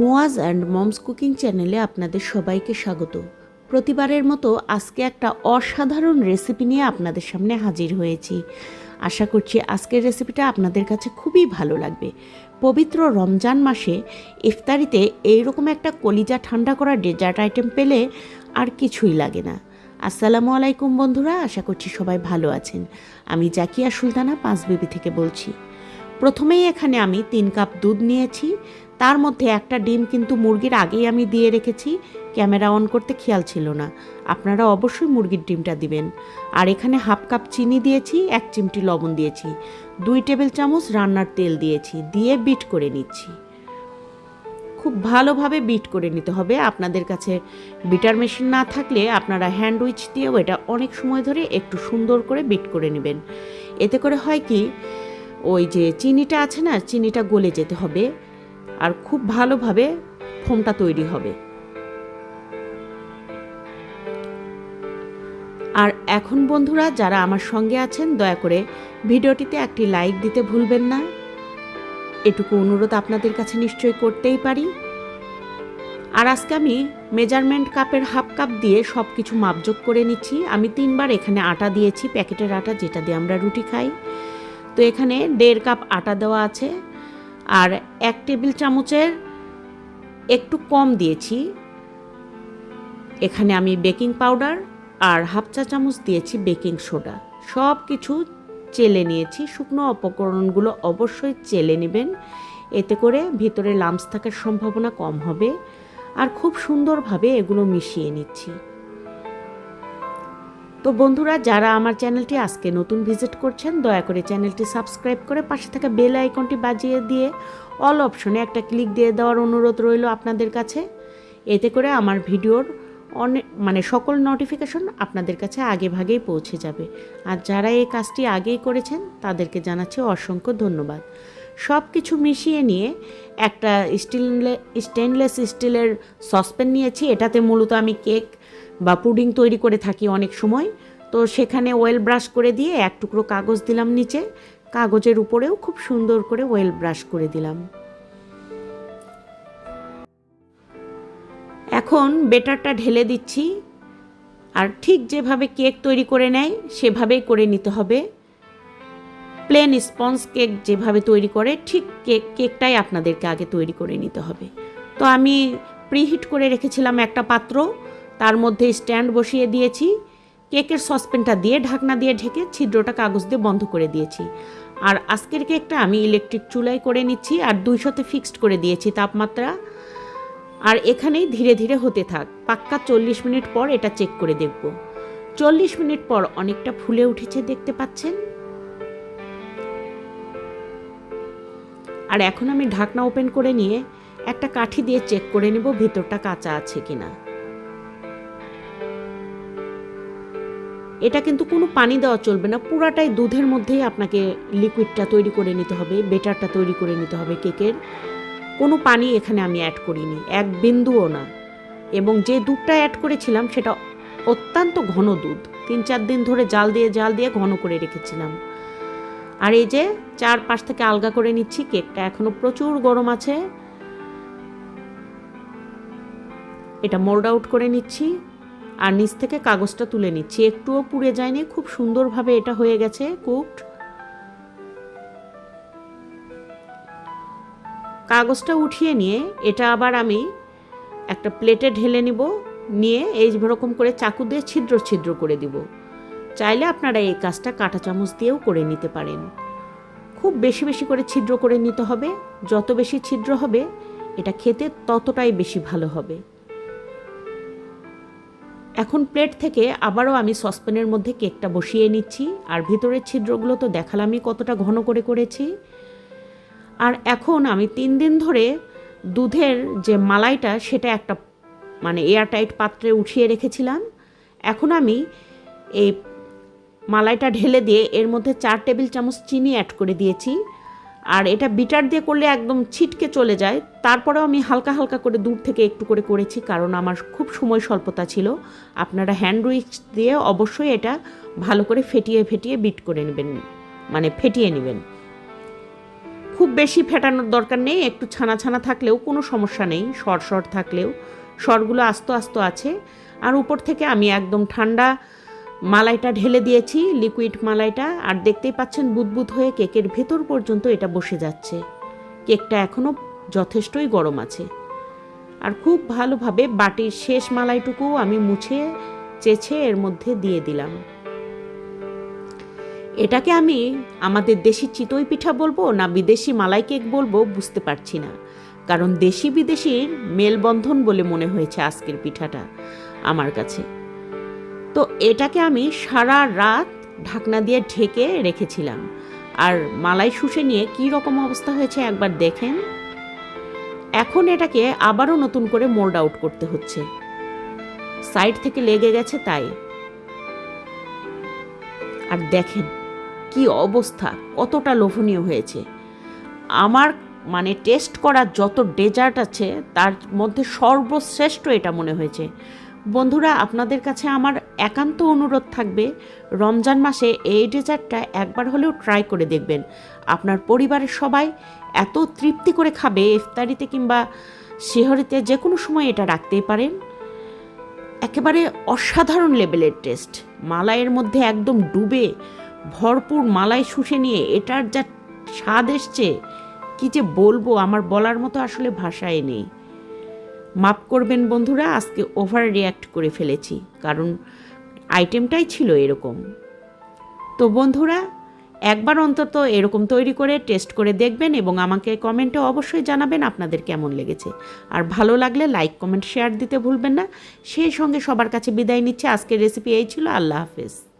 Muaz and moms cooking চ্যানেলে আপনাদের সবাইকে স্বাগত। প্রতিবারের মতো আজকে একটা অসাধারণ রেসিপি নিয়ে আপনাদের সামনে হাজির হয়েছি। আশা করছি আজকের রেসিপিটা আপনাদের কাছে খুবই ভালো লাগবে। পবিত্র রমজান মাসে ইফতারিতে এইরকম একটা কলিজা ঠান্ডা করা ডেজার্ট আইটেম পেলে আর কিছুই লাগে না। আসসালামু আলাইকুম বন্ধুরা, আশা করছি সবাই ভালো আছেন। আমি জাকিয়া সুলতানা পাঁচবিবি থেকে বলছি। প্রথমেই এখানে আমি তিন কাপ দুধ নিয়েছি। তার মধ্যে একটা ডিম কিন্তু মুরগির আগেই আমি দিয়ে রেখেছি, ক্যামেরা অন করতে খেয়াল ছিল না। আপনারা অবশ্যই মুরগির ডিমটা দিবেন। আর এখানে হাফ কাপ চিনি দিয়েছি, এক চিমটি লবণ দিয়েছি, দুই টেবিল চামচ রান্নার তেল দিয়েছি, দিয়ে বিট করে নিচ্ছি। খুব ভালোভাবে বিট করে নিতে হবে। আপনাদের কাছে বিটার মেশিন না থাকলে আপনারা হ্যান্ড উইচ দিয়েও এটা অনেক সময় ধরে একটু সুন্দর করে বিট করে নেবেন। এতে করে হয় কি, ওই যে চিনিটা আছে না, চিনিটা গলে যেতে হবে। আর খুব ভালোভাবে ফোমটা তৈরি হবে। আর এখন বন্ধুরা, যারা আমার সঙ্গে আছেন, দয়া করে ভিডিওটিতে একটি লাইক দিতে ভুলবেন না। এটুকু অনুরোধ আপনাদের কাছে নিশ্চয়ই করতেই পারি। আর আজকে আমি মেজারমেন্ট কাপের হাফ কাপ দিয়ে সব কিছু মাপযোগ করে নিচ্ছি। আমি তিনবার এখানে আটা দিয়েছি, প্যাকেটের আটা, যেটা দিয়ে আমরা রুটি খাই। তো এখানে দেড় কাপ আটা দেওয়া আছে। আর এক টেবিল চামচের একটু কম দিয়েছি। এখানে আমি বেকিং পাউডার আর হাফ চা চামচ দিয়েছি বেকিং সোডা। সব কিছু চেলে নিয়েছি। শুকনো উপকরণগুলো অবশ্যই চেলে নেবেন। এতে করে ভিতরে লামস থাকার সম্ভাবনা কম হবে। আর খুব সুন্দরভাবে এগুলো মিশিয়ে নিচ্ছি। তো বন্ধুরা, যারা আমার চ্যানেলটি আজকে নতুন ভিজিট করছেন, দয়া করে চ্যানেলটি সাবস্ক্রাইব করে পাশে থাকা বেল আইকনটি বাজিয়ে দিয়ে অল অপশনে একটা ক্লিক দিয়ে দেওয়ার অনুরোধ রইল আপনাদের কাছে। এতে করে আমার ভিডিওর অনেক মানে সকল নোটিফিকেশন আপনাদের কাছে আগে ভাগেই পৌঁছে যাবে। আর যারা এই কাজটি আগেই করেছেন, তাদেরকে জানাচ্ছি অসংখ্য ধন্যবাদ। সব কিছু মিশিয়ে নিয়ে একটা স্টিলে স্টেনলেস স্টিলের সসপ্যান নিয়েছি। এটাতে মূলত আমি কেক বা পুডিং তৈরি করে থাকি অনেক সময়। তো সেখানে ওয়েল ব্রাশ করে দিয়ে এক টুকরো কাগজ দিলাম নিচে। কাগজের উপরেও খুব সুন্দর করে ওয়েল ব্রাশ করে দিলাম। এখন বেটারটা ঢেলে দিচ্ছি। আর ঠিক যেভাবে কেক তৈরি করে নেয়, সেভাবেই করে নিতে হবে। প্লেন স্পঞ্জ কেক যেভাবে তৈরি করে, ঠিক কেক, কেকটাই আপনাদেরকে আগে তৈরি করে নিতে হবে। তো আমি প্রিহিট করে রেখেছিলাম একটা পাত্র। তার মধ্যে স্ট্যান্ড বসিয়ে দিয়েছি, কেকের সসপ্যানটা দিয়ে ঢাকনা দিয়ে ঢেকে ছিদ্রটা কাগজ দিয়ে বন্ধ করে দিয়েছি। আর আজকের কেকটা আমি ইলেকট্রিক চুলায় করে নিচ্ছি আর দুইশোতে ফিক্সড করে দিয়েছি তাপমাত্রা। আর এখানেই ধীরে ধীরে হতে থাক, পাক্কা চল্লিশ মিনিট পর এটা চেক করে দেখব। চল্লিশ মিনিট পর অনেকটা ফুলে উঠেছে দেখতে পাচ্ছেন? আর এখন আমি ঢাকনা ওপেন করে নিয়ে একটা কাঠি দিয়ে চেক করে নেব ভিতরটা কাঁচা আছে কিনা। এটা কিন্তু কোনো পানি দেওয়া চলবে না, পুরাটাই দুধের মধ্যেই আপনাকে লিকুইডটা তৈরি করে নিতে হবে, বেটারটা তৈরি করে নিতে হবে কেকের। কোনো পানি এখানে আমি অ্যাড করিনি, এক বিন্দুও না। এবং যে দুধটা অ্যাড করেছিলাম সেটা অত্যন্ত ঘন দুধ, তিন চার দিন ধরে জাল দিয়ে জাল দিয়ে ঘন করে রেখেছিলাম। আর এই যে চার পাশ থেকে আলগা করে নিচ্ছি, কেকটা এখনও প্রচুর গরম আছে। এটা মোল্ড আউট করে নিচ্ছি। আর নিচ থেকে কাগজটা তুলে নিচ্ছি। একটুও পুড়ে যায়নি, খুব সুন্দরভাবে এটা হয়ে গেছে কুকড কাগজটা উঠিয়ে নিয়ে এটা আবার আমি একটা প্লেটে ঢেলে নিব, নিয়ে এই রকম করে চাকু দিয়ে ছিদ্র ছিদ্র করে দিব। চাইলে আপনারা এই কাজটা কাঁটা চামচ দিয়েও করে নিতে পারেন। খুব বেশি বেশি করে ছিদ্র করে নিতে হবে। যত বেশি ছিদ্র হবে, এটা খেতে ততটাই বেশি ভালো হবে। এখন প্লেট থেকে আবারও আমি সসপ্যানের মধ্যে কেকটা বসিয়ে নিচ্ছি, আর ভিতরের ছিদ্রগুলো তো দেখালামই কতটা ঘন করে করেছি। আর এখন আমি তিন দিন ধরে দুধের যে মালাইটা সেটা একটা মানে এয়ারটাইট পাত্রে উঠিয়ে রেখেছিলাম। এখন আমি এই মালাইটা ঢেলে দিয়ে এর মধ্যে চার টেবিল চামচ চিনি অ্যাড করে দিয়েছি। আর এটা বিটার দিয়ে করলে একদম ছিটকে চলে যায়। তারপরেও আমি হালকা হালকা করে দূর থেকে একটু করে করেছি, কারণ আমার খুব সময় স্বল্পতা ছিল। আপনারা হ্যান্ড উইক্স দিয়ে অবশ্যই এটা ভালো করে ফেটিয়ে ফেটিয়ে বিট করে নেবেন মানে ফেটিয়ে নেবেন। খুব বেশি ফেটানোর দরকার নেই, একটু ছানা ছানা থাকলেও কোনো সমস্যা নেই, সর সর থাকলেও। সরগুলো আস্ত আস্ত আছে, আর উপর থেকে আমি একদম ঠান্ডা মালাইটা ঢেলে দিয়েছি লিকুইড মালাইটা, আর দেখতেই পাচ্ছেন বুদবুদ হয়ে কেকের ভেতর পর্যন্ত এটা বসে যাচ্ছে। কেকটা এখনও যথেষ্টই গরম আছে। আর খুব ভালোভাবে বাটির শেষ মালাইটুকু আমি মুছে, চেছে এর মধ্যে দিয়ে দিলাম। এটাকে আমি আমাদের দেশি চিতই পিঠা বলব না বিদেশি মালাই কেক বলব বুঝতে পারছি না। কারণ দেশি বিদেশির মেলবন্ধন বলে মনে হয়েছে আজকের পিঠাটা আমার কাছে। তো এটাকে আমি সারা রাত ঢাকনা দিয়ে ঢেকে রেখেছিলাম। আর মালাই শুষে নিয়ে কী রকম অবস্থা হয়েছে একবার দেখেন? এখন এটাকে আবারও নতুন করে মোল্ড আউট করতে হচ্ছে। সাইড থেকে লেগে গেছে তাই। আর দেখেন কি অবস্থা, কতটা লোভনীয় হয়েছে। আমার মানে টেস্ট করার যত ডেজার্ট আছে, তার মধ্যে সর্বশ্রেষ্ঠ এটা মনে হয়েছে। বন্ধুরা, আপনাদের কাছে আমার একান্ত অনুরোধ থাকবে, রমজান মাসে এই ডেজার্টটা একবার হলেও ট্রাই করে দেখবেন। আপনার পরিবারের সবাই এত তৃপ্তি করে খাবে, ইফতারিতে কিংবা শিহরিতে যে কোনো সময় এটা রাখতেই পারেন। একেবারে অসাধারণ লেভেলের টেস্ট। মালাইয়ের মধ্যে একদম ডুবে ভরপুর মালাই শুষে নিয়ে এটার যা স্বাদ এসছে, কী যে বলব, আমার বলার মতো আসলে ভাষায় নেই। মাপ করবেন বন্ধুরা, আজকে ওভার রিয়্যাক্ট করে ফেলেছি, কারণ আইটেমটাই ছিল এরকম। তো বন্ধুরা, একবার অন্তত এরকম তৈরি করে টেস্ট করে দেখবেন এবং আমাকে কমেন্টে অবশ্যই জানাবেন আপনাদের কেমন লেগেছে। আর ভালো লাগলে লাইক কমেন্ট শেয়ার দিতে ভুলবেন না। সেই সঙ্গে সবার কাছে বিদায় নিচ্ছে। আজকের রেসিপি এই ছিল। আল্লাহ হাফেজ।